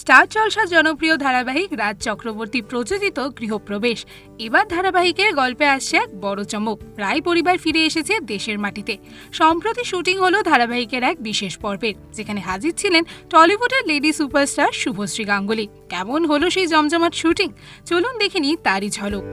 Star জলসা জনপ্রিয় ধারাবাহিক রাজ চক্রবর্তী প্রযোজিত গৃহপ্রবেশ। এবার ধারাবাহিকের গল্পে আসছে এক বড় চমক। রায় পরিবার ফিরে এসেছে দেশের মাটিতে। সম্প্রতি শুটিং হলো ধারাবাহিকের এক বিশেষ পর্বের, যেখানে হাজির ছিলেন টলিউডের লেডি সুপারস্টার শুভশ্রী গাঙ্গুলি। কেমন হলো সেই জমজমাট শুটিং? চলুন দেখিনি তারই ঝলক।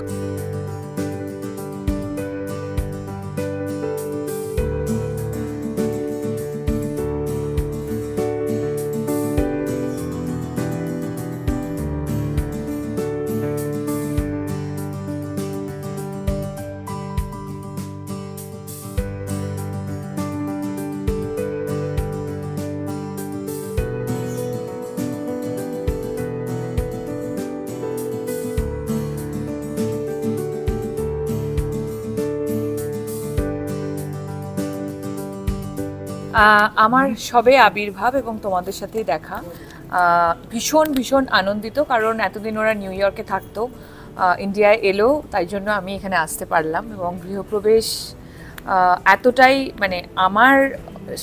আমার সবে আবির্ভাব এবং তোমাদের সাথেই দেখা। ভীষণ ভীষণ আনন্দিত, কারণ এতদিন ওরা নিউ ইয়র্কে থাকতো ইন্ডিয়ায় এলো, তাই জন্য আমি এখানে আসতে পারলাম এবং গৃহপ্রবেশ এতটাই মানে আমার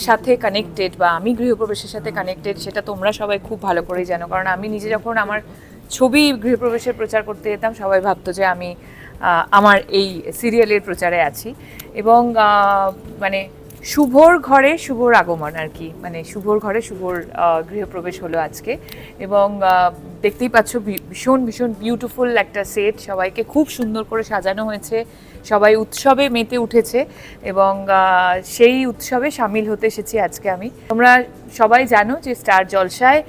সাথে কানেক্টেড বা আমি গৃহপ্রবেশের সাথে কানেক্টেড সেটা তোমরা সবাই খুব ভালো করেই জানো। কারণ আমি নিজে যখন আমার ছবি গৃহপ্রবেশের প্রচার করতে যেতাম, সবাই ভাবতো যে আমি আমার এই সিরিয়ালের প্রচারে আছি। এবং মানে শুভর ঘরে শুভর আগমন আর কি। মানে শুভর ঘরে শুভর গৃহপ্রবেশ হলো আজকে। এবং দেখতেই পাচ্ছ ভীষণ ভীষণ বিউটিফুল একটা সেট সবাইকে খুব সুন্দর করে সাজানো হয়েছে। সবাই উৎসবে মেতে উঠেছে এবং সেই উৎসবে সামিল হতে এসেছি আজকে আমি। তোমরা সবাই জানো যে স্টার জলসায়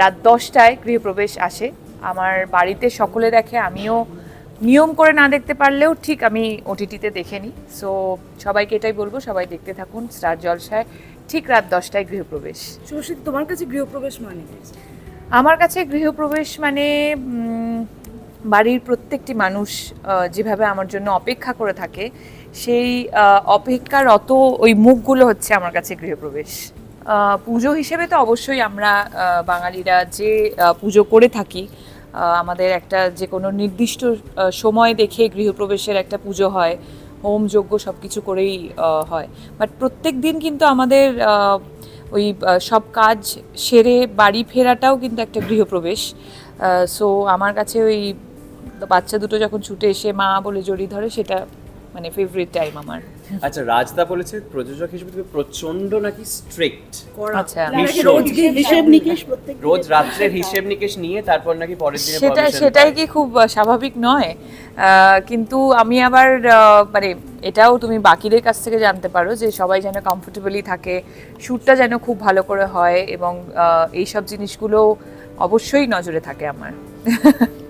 রাত দশটায় গৃহপ্রবেশ আসে। আমার বাড়িতে সকলে দেখে, আমিও নিয়ম করে না দেখতে পারলেও ঠিক আমি ওটিটিতে দেখে নিই। সো সবাইকে এটাই বলব সবাই দেখতে থাকুন। স্টার জলসায় ঠিক রাত দশটায় গৃহপ্রবেশ। সুরশিত তোমার কাছে গৃহপ্রবেশ মানে আমার কাছে গৃহপ্রবেশ মানে বাড়ির প্রত্যেকটি মানুষ যেভাবে আমার জন্য অপেক্ষা করে থাকে সেই অপেক্ষারত ওই মুখগুলো হচ্ছে আমার কাছে গৃহপ্রবেশ। পুজো হিসেবে তো অবশ্যই আমরা বাঙালিরা যে পুজো করে থাকি আমাদের একটা যে কোনো নির্দিষ্ট সময় দেখে গৃহপ্রবেশের একটা পুজো হয়, হোম, যজ্ঞ সব কিছু করেই হয়। বাট প্রত্যেক দিন কিন্তু আমাদের ওই সব কাজ সেরে বাড়ি ফেরাটাও কিন্তু একটা গৃহপ্রবেশ। সো আমার কাছে ওই বাচ্চা দুটো যখন ছুটে এসে মা বলে জড়ি ধরে, সেটা মানে ফেভারিট টাইম আমার। আচ্ছা রাজদা বলেছে প্রযোজক হিসেবে তুমি প্রচণ্ড নাকি স্ট্রিক্ট আচ্ছা। ভীষণ। রোজ গিয়ে হিসেব নিকেশ রাত্রের হিসেব নিকেশ নিয়ে তারপর নাকি পরের দিনে সেটা সেটাই কি খুব স্বাভাবিক নয়। আহ, কিন্তু আমি আবার আহ, মানে এটাও তুমি বাকিদের কাছ থেকে জানতে পারো যে সবাই যেন কমফোর্টেবলি থাকে শ্যুটটা যেন খুব ভালো করে হয় এবং আহ, এই সব জিনিসগুলো অবশ্যই নজরে থাকে আমার।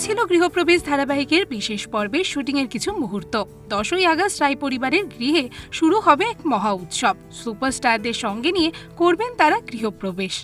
ছিল গৃহপ্রবেশ ধারাবাহিকের বিশেষ পর্বে শুটিংয়ের কিছু মুহূর্ত। দশই আগস্ট রায় পরিবারের গৃহে শুরু হবে এক মহা উৎসব। সুপারস্টারদের সঙ্গে নিয়ে করবেন তারা গৃহপ্রবেশ।